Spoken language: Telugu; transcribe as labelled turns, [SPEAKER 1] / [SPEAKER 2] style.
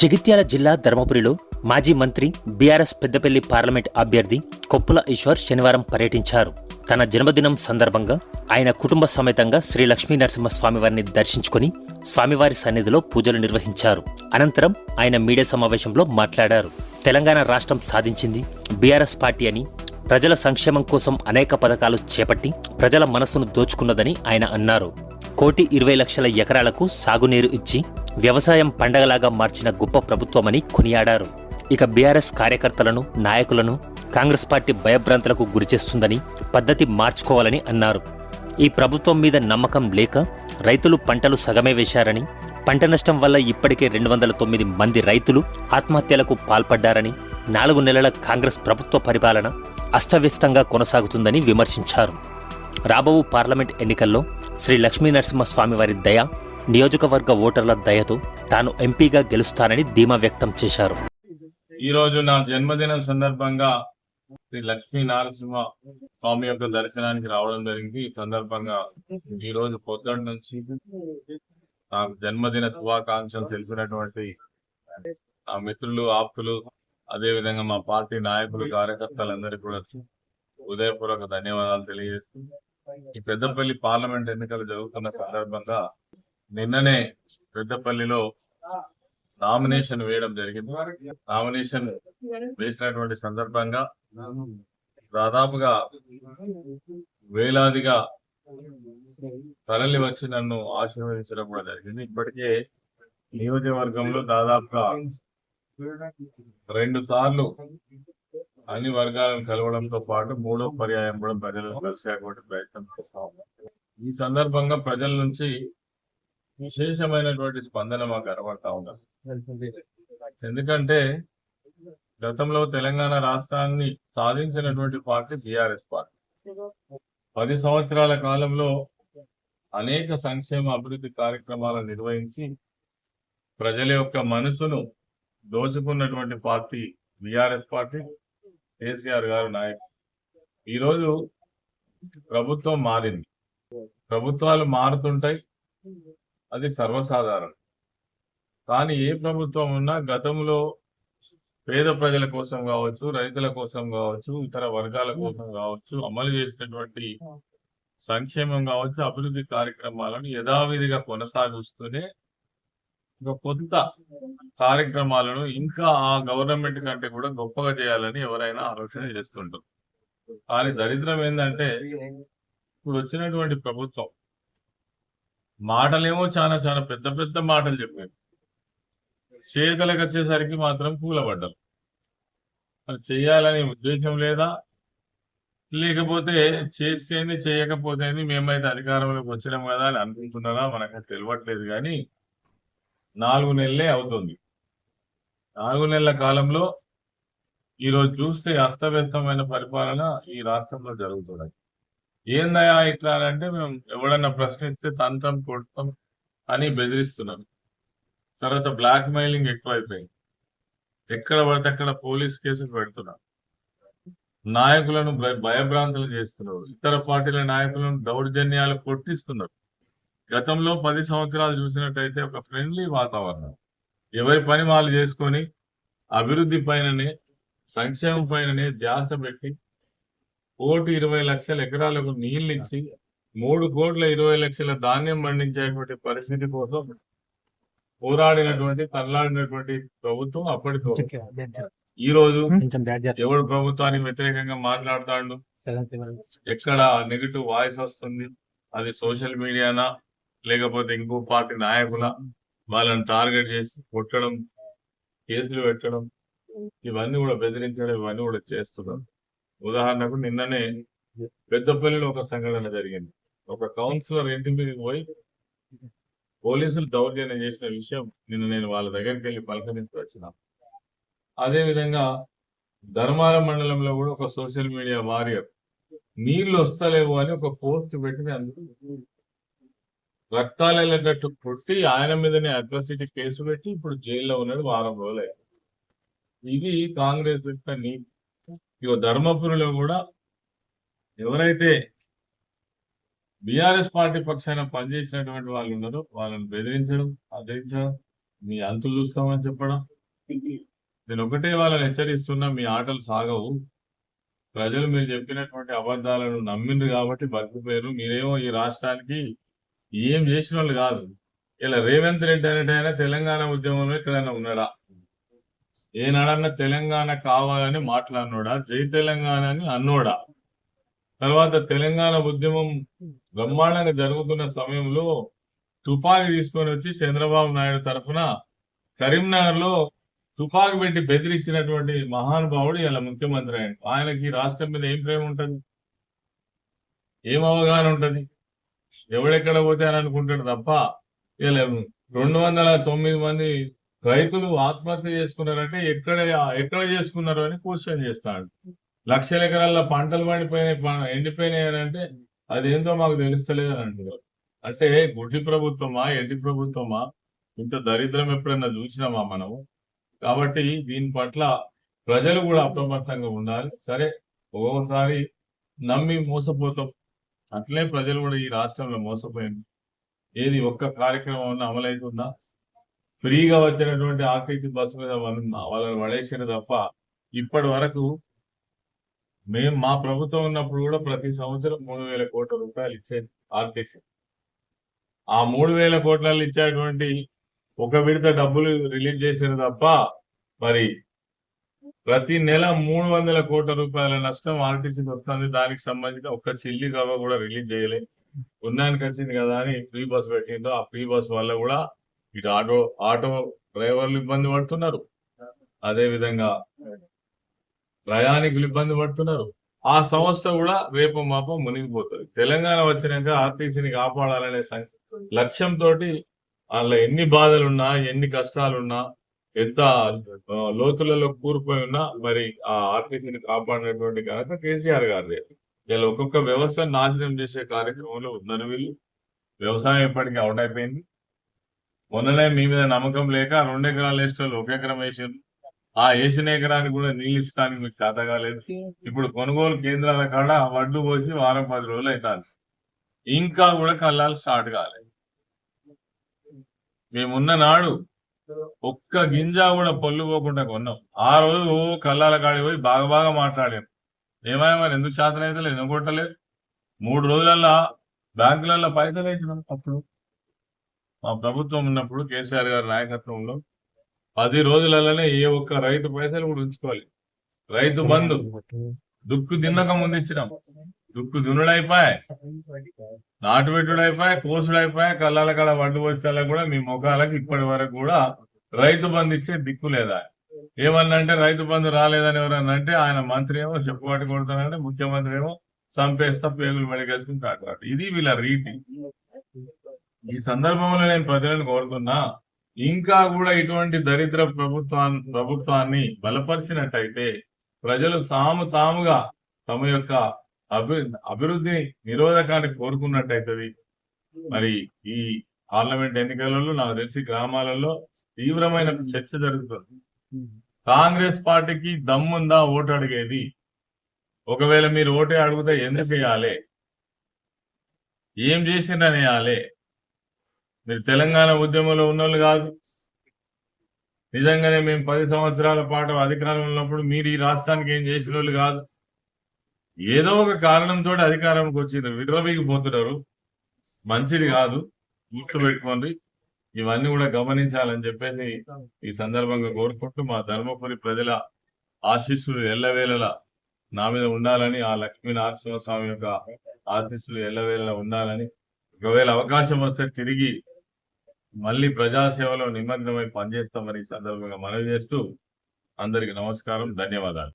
[SPEAKER 1] జగిత్యాల జిల్లా ధర్మపురిలో మాజీ మంత్రి బీఆర్ఎస్ పెద్దపల్లి పార్లమెంట్ అభ్యర్థి కొప్పుల ఈశ్వర్ శనివారం పర్యటించారు. తన జన్మదినం సందర్భంగా ఆయన కుటుంబ సమేతంగా శ్రీ లక్ష్మీ నరసింహస్వామివారిని దర్శించుకుని స్వామివారి సన్నిధిలో పూజలు నిర్వహించారు. అనంతరం ఆయన మీడియా సమావేశంలో మాట్లాడారు. తెలంగాణ రాష్ట్రం సాధించింది బీఆర్ఎస్ పార్టీ అని ప్రజల సంక్షేమం కోసం అనేక పథకాలు చేపట్టి ప్రజల మనస్సును దోచుకున్నదని ఆయన అన్నారు. కోటి ఇరవై లక్షల ఎకరాలకు సాగునీరు ఇచ్చి వ్యవసాయం పండగలాగా మార్చిన గొప్ప ప్రభుత్వమని కొనియాడారు. ఇక బీఆర్ఎస్ కార్యకర్తలను నాయకులను కాంగ్రెస్ పార్టీ భయభ్రాంతులకు గురిచేస్తుందని పద్ధతి మార్చుకోవాలని అన్నారు. ఈ ప్రభుత్వం మీద నమ్మకం లేక రైతులు పంటలు సగమే వేశారని పంట నష్టం వల్ల ఇప్పటికే రెండు వందల తొమ్మిది మంది రైతులు ఆత్మహత్యలకు పాల్పడ్డారని నాలుగు నెలల కాంగ్రెస్ ప్రభుత్వ పరిపాలన అస్తవ్యస్తంగా కొనసాగుతుందని విమర్శించారు. రాబో పార్లమెంట్ ఎన్నికల్లో శ్రీ లక్ష్మీనరసింహస్వామి వారి దయ నియోజకవర్గ ఓటర్ల దయతో తాను ఎంపీగా గెలుస్తానని ధీమా వ్యక్తం చేశారు.
[SPEAKER 2] ఈ రోజు నా జన్మదినం సందర్భంగా శ్రీ లక్ష్మీ నారసింహ స్వామి యొక్క దర్శనానికి రావడం జరిగింది. ఈ సందర్భంగా ఈ రోజు పొద్దున్న నుంచి నాకు జన్మదిన శుభాకాంక్షలు తెలిపినటువంటి ఆ మిత్రులు ఆప్తులు అదే విధంగా మా పార్టీ నాయకులు కార్యకర్తలందరికీ కూడా ఉదయపూర్వక ధన్యవాదాలు తెలియజేస్తూ ఈ పెద్దపల్లి పార్లమెంట్ ఎన్నికలు జరుగుతున్న సందర్భంగా నిన్ననే పెద్దపల్లిలో నామినేషన్ వేయడం జరిగింది. నామినేషన్ వేసినటువంటి సందర్భంగా దాదాపుగా వేలాదిగా తరలి వచ్చి నన్ను ఆశీర్వదించడం కూడా జరిగింది. ఇప్పటికే నియోజకవర్గంలో దాదాపుగా రెండు సార్లు అన్ని వర్గాలను కలవడంతో పాటు మూడో పర్యాయం కూడా ప్రజలను కలిసేటువంటి ప్రయత్నం చేస్తా. ఈ సందర్భంగా ప్రజల నుంచి విశేషమైనటువంటి స్పందన మాకు కనబడతా ఉన్నది. ఎందుకంటే గతంలో తెలంగాణ రాష్ట్రాన్ని సాధించినటువంటి పార్టీ బీఆర్ఎస్ పార్టీ. పది సంవత్సరాల కాలంలో అనేక సంక్షేమ అభివృద్ధి కార్యక్రమాలను నిర్వహించి ప్రజల యొక్క మనసును దోచుకున్నటువంటి పార్టీ బీఆర్ఎస్ పార్టీ కేసీఆర్ గారు నాయకుడు. ఈరోజు ప్రభుత్వం మారింది. ప్రభుత్వాలు మారుతుంటాయి. అది సర్వసాధారణం. కానీ ఏ ప్రభుత్వం ఉన్నా గతంలో పేద ప్రజల కోసం కావచ్చు రైతుల కోసం కావచ్చు ఇతర వర్గాల కోసం కావచ్చు అమలు చేసినటువంటి సంక్షేమం కావచ్చు అభివృద్ధి కార్యక్రమాలను యథావిధిగా కొనసాగిస్తూనే ఒక కొత్త కార్యక్రమాలను ఇంకా ఆ గవర్నమెంట్ కంటే కూడా గొప్పగా చేయాలని ఎవరైనా ఆలోచన చేస్తుంటారు. కానీ దరిద్రం ఏంటంటే ఇప్పుడు వచ్చినటువంటి ప్రభుత్వం మాటలేమో చాలా చాలా పెద్ద పెద్ద మాటలు చెప్పారు. చేతలకు వచ్చేసరికి మాత్రం కూలబడ్డారు అది చేయాలనే ఉద్దేశం లేదా? లేకపోతే చేస్తేనే చేయకపోతేనే మేమైతే అధికారంలోకి వచ్చినాం కదా అని అనుకుంటున్నారా? మనకు తెలియట్లేదు కానీ నాలుగు నెలలే అవుతుంది. నాలుగు నెలల కాలంలో ఈరోజు చూస్తే అస్తవ్యస్తమైన పరిపాలన ఈ రాష్ట్రంలో జరుగుతున్నాయి ఏందయా ఇట్లా అని అంటే మేము ఎవడన్నా ప్రశ్నిస్తే తంతం కొడతాం అని బెదిరిస్తున్నాం. తర్వాత బ్లాక్ మెయిలింగ్ ఎక్కువైపోయింది. ఎక్కడ పడితే అక్కడ పోలీస్ కేసులు పెడుతున్నారు నాయకులను భయ- భయభ్రాంతులు చేస్తున్నారు. ఇతర పార్టీల నాయకులను దౌర్జన్యాలు కొట్టిస్తున్నారు. గతంలో పది సంవత్సరాలు చూసినట్టయితే ఒక ఫ్రెండ్లీ వాతావరణం. ఎవరి పని వాళ్ళు చేసుకొని అభివృద్ధి పైననే సంక్షేమం పైననే ధ్యాస పెట్టి కోటి ఇరవై లక్షల ఎకరాలకు నీళ్ళు ఇచ్చి మూడు కోట్ల ఇరవై లక్షల ధాన్యం పండించేటువంటి పరిస్థితి కోసం పోరాడినటువంటి తల్లాడినటువంటి ప్రభుత్వం అప్పటి. ఈ రోజు ఎవడు ప్రభుత్వానికి వ్యతిరేకంగా మాట్లాడుతాడు? ఎక్కడ నెగిటివ్ వాయిస్ వస్తుంది? అది సోషల్ మీడియానా? లేకపోతే ఇంకో పార్టీ నాయకుల? వాళ్ళని టార్గెట్ చేసి కొట్టడం కేసులు పెట్టడం ఇవన్నీ కూడా బెదిరించడం ఇవన్నీ కూడా చేస్తున్నారు. ఉదాహరణకు నిన్ననే పెద్దపల్లిలో ఒక సంఘటన జరిగింది. ఒక కౌన్సిలర్ ఇంటి మీదకి పోయి పోలీసులు దౌర్జన్యం చేసిన విషయం నిన్న నేను వాళ్ళ దగ్గరికి వెళ్ళి పలకరించి వచ్చిన. అదే విధంగా ధర్మారం మండలంలో కూడా ఒక సోషల్ మీడియా వారియర్ నీళ్ళు వస్తలేవు అని ఒక పోస్ట్ పెట్టి అందుకు రక్తాలు వెళ్ళేటట్టు కొట్టి ఆయన మీదనే అట్రాసిటీ కేసు పెట్టి ఇప్పుడు జైల్లో ఉన్నాడు వారం రోజులు అయింది. ఇది కాంగ్రెస్ యొక్క నీతి. ఇక ధర్మపురిలో కూడా ఎవరైతే బీఆర్ఎస్ పార్టీ పక్షాన పనిచేసినటువంటి వాళ్ళు ఉన్నారో వాళ్ళని బెదిరించడం ఆదరించడం మీ అంతులు చూస్తామని చెప్పడం. నేను ఒకటే వాళ్ళని హెచ్చరిస్తున్నా మీ ఆటలు సాగవు. ప్రజలు మీరు చెప్పినటువంటి అబద్ధాలను నమ్మిండ్రు కాబట్టి బతికిపోయారు మీరేమో ఈ రాష్ట్రానికి ఏం చేసిన వాళ్ళు కాదు. ఇలా రేవంత్ రెడ్డి అనేటైనా తెలంగాణ ఉద్యమంలో ఎక్కడైనా ఉన్నాడా? ఏనాడన్నా తెలంగాణ కావాలని మాట్లాడినోడా? జై తెలంగాణ అని అన్నోడా? తర్వాత తెలంగాణ ఉద్యమం బ్రహ్మాండంగా జరుగుతున్న సమయంలో తుపాకి తీసుకొని వచ్చి చంద్రబాబు నాయుడు తరఫున కరీంనగర్లో తుపాకు పెట్టి బెదిరించినటువంటి మహానుభావుడు ఇలా ముఖ్యమంత్రి ఆయన. ఆయనకి రాష్ట్రం మీద ఏం ప్రేమ ఉంటుంది? ఏం అవగాహన ఉంటుంది? ఎవడెక్కడ పోతే అని అనుకుంటాడు తప్ప ఇలా రెండు వందల తొమ్మిది మంది రైతులు ఆత్మహత్య చేసుకున్నారంటే ఎక్కడ ఎక్కడ చేసుకున్నారు అని క్వశ్చన్ చేస్తాడు. లక్షల ఎకరాల పంటలు పండిపోయినాయి ఎండిపోయినాయి అని అంటే అదేందో మాకు తెలుస్తలేదు అని అంటున్నారు. అంటే గుడ్డి ప్రభుత్వమా ఎడ్డి ప్రభుత్వమా? ఇంత దరిద్రం ఎప్పుడైనా చూసినామా మనము? కాబట్టి దీని పట్ల ప్రజలు కూడా అప్రమత్తంగా ఉండాలి. సరే ఒక్కొక్కసారి నమ్మి మోసపోతాం. అట్లే ప్రజలు కూడా ఈ రాష్ట్రంలో మోసపోయింది ఏది ఒక్క కార్యక్రమం అమలవుతుందా? ఫ్రీగా వచ్చినటువంటి ఆర్టీసీ బస్సు మీద వాళ్ళని వడేసిన తప్ప ఇప్పటి వరకు మేము మా ప్రభుత్వం ఉన్నప్పుడు కూడా ప్రతి సంవత్సరం మూడు వేల కోట్ల రూపాయలు ఇచ్చేది ఆర్టీసీ. ఆ మూడు వేల కోట్లలో ఇచ్చేటువంటి ఒక విడత డబ్బులు రిలీజ్ చేసిన తప్ప మరి ప్రతి నెల మూడు వందల కోట్ల రూపాయల నష్టం ఆర్టీసీకి వస్తుంది. దానికి సంబంధించిన ఒక్క చిల్లి కవ్వ కూడా రిలీజ్ చేయలేదు ఉన్నానికి వచ్చింది కదా అని ఫ్రీ బస్ పెట్టిండ్రు. ఆ ఫ్రీ బస్ వల్ల కూడా ఇటు ఆటో ఆటో డ్రైవర్లు ఇబ్బంది పడుతున్నారు. అదే విధంగా ప్రయాణికులు ఇబ్బంది పడుతున్నారు. ఆ సంస్థ కూడా రేపు మాపం మునిగిపోతుంది. తెలంగాణ వచ్చినాక ఆర్టీసీని కాపాడాలనే లక్ష్యంతో వాళ్ళ ఎన్ని బాధలున్నా ఎన్ని కష్టాలున్నా ఎంత లోతులలో కూరుపోయి ఉన్నా మరి ఆ ఆర్టీసీని కాపాడినటువంటి ఘనత కేసీఆర్ గారిదే. ఇలా ఒక్కొక్క వ్యవస్థను నాశనం చేసే కార్యక్రమంలో ఉన్నారు వీళ్ళు. వ్యవసాయం ఎప్పటికీ అవుట్ అయిపోయింది. మొన్ననే మీ మీద నమ్మకం లేక రెండు ఎకరాలు వేసిన వాళ్ళు ఒక ఎకరం వేసారు ఆ వేసిన ఎకరానికి కూడా నీళ్ళు ఇచ్చడానికి మీకు చేత కాలేదు. ఇప్పుడు కొనుగోలు కేంద్రాల కాడ వడ్లు పోసి వారం పది రోజులు అవుతాను ఇంకా కూడా కళ్ళాలు స్టార్ట్ కాలేదు. మేమున్న నాడు ఒక్క గింజ కూడా పొల్లు పోకుండా కొన్నాం. ఆ రోజు ఓ కళ్ళాల కాడికి పోయి బాగా బాగా మాట్లాడాం. ఏమైనా మరి ఎందుకు శాతం అయితే లేదు ఎందుకు కొట్టలేదు? మూడు రోజులల్లా బ్యాంకులలో పైసలు వేసినాం అప్పుడు. మా ప్రభుత్వం ఉన్నప్పుడు కేసీఆర్ గారి నాయకత్వంలో పది రోజులలోనే ఏ ఒక్క రైతు పైసలు కూడా ఉంచుకోవాలి. రైతు బంధు. దుక్కు దిన్నక ముందు ఇచ్చినాం. దుక్కు దున్నుడైపోయాయి నాటు పెట్టుడైపోయాయి కోసుడైపోయాయి కళ్ళాల కాడ వడ్డు వచ్చేలా కూడా మీ ముఖాలకు ఇప్పటి వరకు కూడా రైతు బంధు ఇచ్చే దిక్కు లేదా? ఏమన్నంటే రైతు బంధు రాలేదని ఎవరన్నా అంటే ఆయన మంత్రి ఏమో చెప్పుబాటు కొడతానంటే ముఖ్యమంత్రి ఏమో చంపేస్తా పేగులు మెడకేసుకుంటాడు ఇది వీళ్ళ రీతి. ఈ సందర్భంలో నేను ప్రజలను కోరుతున్నా ఇంకా కూడా ఇటువంటి దరిద్ర ప్రభుత్వాన్ని ప్రభుత్వాన్ని బలపరిచినట్టయితే ప్రజలు తాము తాముగా తమ యొక్క అభి అభివృద్ధి నిరోధకాన్ని కోరుకున్నట్టయితది. మరి ఈ పార్లమెంట్ ఎన్నికలలో నాకు తెలిసి గ్రామాలలో తీవ్రమైన చర్చ జరుగుతుంది. కాంగ్రెస్ పార్టీకి దమ్ముందా ఓటు అడిగేది? ఒకవేళ మీరు ఓటే అడిగితే ఎందుకు వేయాలి ఏం చేసిందని వేయాలి మీరు తెలంగాణ ఉద్యమంలో ఉన్నోళ్ళు కాదు. నిజంగానే మేము పది సంవత్సరాల పాటు అధికారంలో ఉన్నప్పుడు మీరు ఈ రాష్ట్రానికి ఏం చేసిన వాళ్ళు కాదు. ఏదో ఒక కారణంతో అధికారంకి వచ్చిండ్రు విర్రవీగిపోతున్నారు మంచిది కాదు. గుర్తుపెట్టుకోండి. ఇవన్నీ కూడా గమనించాలని చెప్పేసి ఈ సందర్భంగా కోరుకుంటూ మా ధర్మపురి ప్రజల ఆశీస్సులు ఎల్లవేళలా నా మీద ఉండాలని ఆ లక్ష్మీ నరసింహస్వామి యొక్క ఆశీస్సులు ఎల్లవేళలా ఉండాలని ఒకవేళ అవకాశం వస్తే తిరిగి మళ్ళీ ప్రజాసేవలో నిమగ్నమై పనిచేస్తామని సందర్భంగా మనవి చేస్తూ అందరికి నమస్కారం ధన్యవాదాలు.